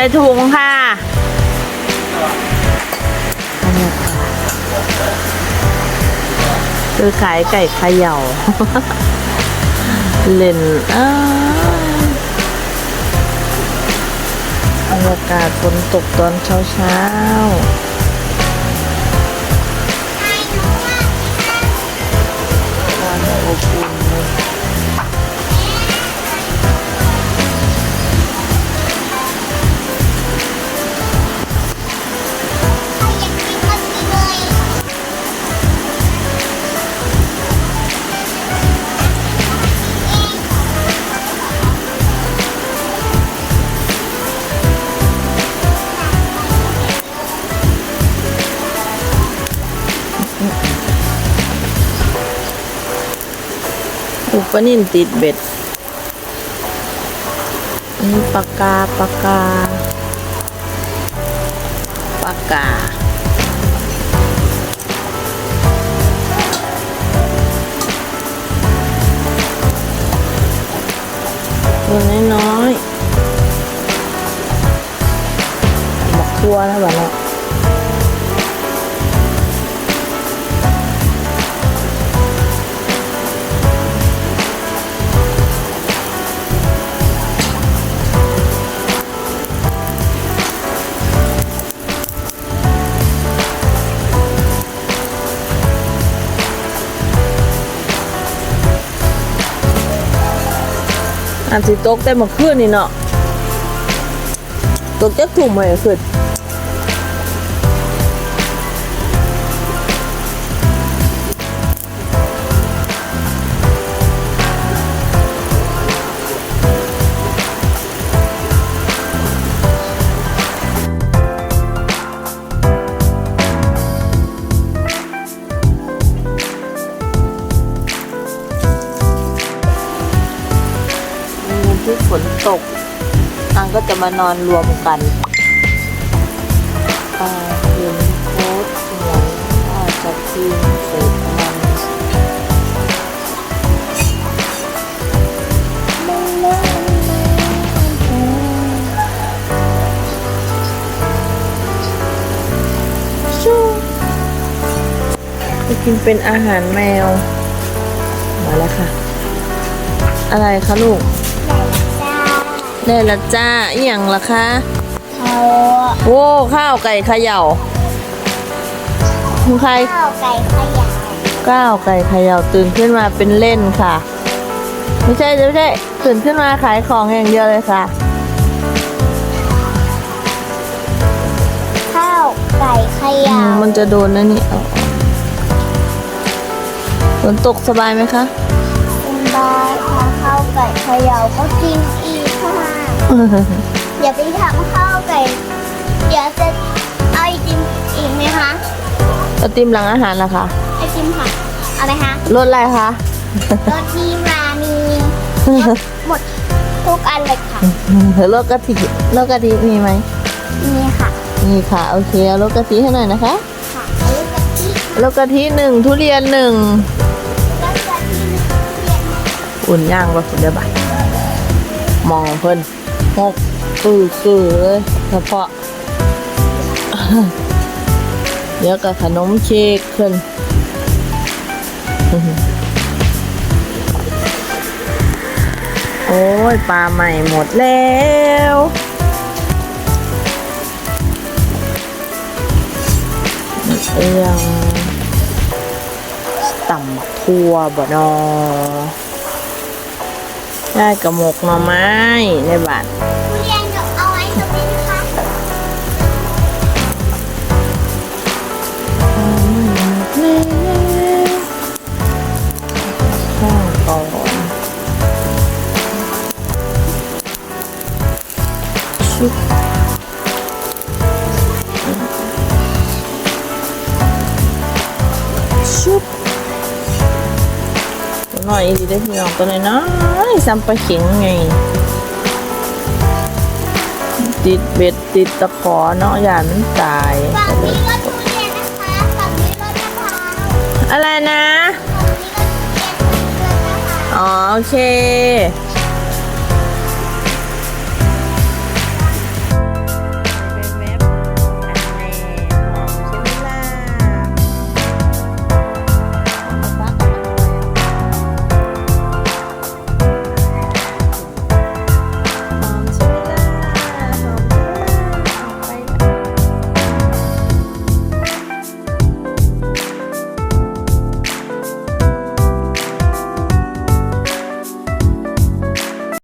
ส่ถุงค่ะบรรยากาศคือขายไก่เขย่า เล่นอาวบรรยากาศฝนตกตอนเช้าเช้า อุปนินติดเบ็ดนี่ปากกาปากกาปากกาตัวน้อยๆบอกทั่วนะบ้าน อันสิตกแต่เมื่อคืนนี่เนาะตกจักถุ่มไหมขึ้น ที่ฝนตกนางก็จะมานอนรวมกันอาเห็นโค้ดเหมือาจะทีมเสร็จมันชูจะกินเป็นอาหารแมว มาแล้วค่ะ อะไรคะลูก ได้ละจ้าอหย่างละคะเขาโว้ข้าวไก่เขย่าคุณใครข้าวไก่ขยะก้าวไก่เขย่าตื่นขึ้นมาเป็นเล่นค่ะ ไม่ใช่ไม่ใช่ตื่นขึ้นมาขายของอย่างเดียวเลยค่ะ ข้าวไก่ขอืยะมมันจะโดนนะนี่เอาฝนตกสบายไหมคะ คุณบายทำข้าวไก่ขยะก็กินอีกค่ะ อย่าไปทำข้าวไก่เดี๋ยวจะเอาไอติมอีกไหมคะเอติมหลังอาหารละคะไอติมค่ะเอาไหมคะรสอะไรคะรสที่มามีหมดทุกอันเลยค่ะรสกะทิรสกะทิมีไหมนี่ค่ะมีค่ะโอเคเอารสกะทิให้หน่อยนะคะค่ะเอาลูกะทิรสกะทิหนึ่งทุเรียนหนึ่งอุ่นย่างว่าคุณได้บ่ายมองเพิ่น หกปื้อกือเลยเฉพาะ เดี๋ยวกับขนมเค้กขึ้นโอ้ยปลาใหม่หมดแล้วเอียงต่ำทั่วบ่นอ ได้กระหมกหน่อไม้ในบ้านทุเรียนจะเอาไว้ตรงนี้นะคะข้าวก่อนชุบชุบ ตัวน้อยอีดีได้อพี่น้องตัวน้อยๆซ้ำปลาเข็งไง ติดเบ็ดติดตะขอเนาะอย่ามันตายฝั่งก็เลนี้ยก็ทุเรียนนะคะฝั่งนี้ก็มะพร้าวอะไรนะ ฝั่งนี้ก็ทุเรียนฝั่งนี้ก็มะพร้าว อ๋อโอเค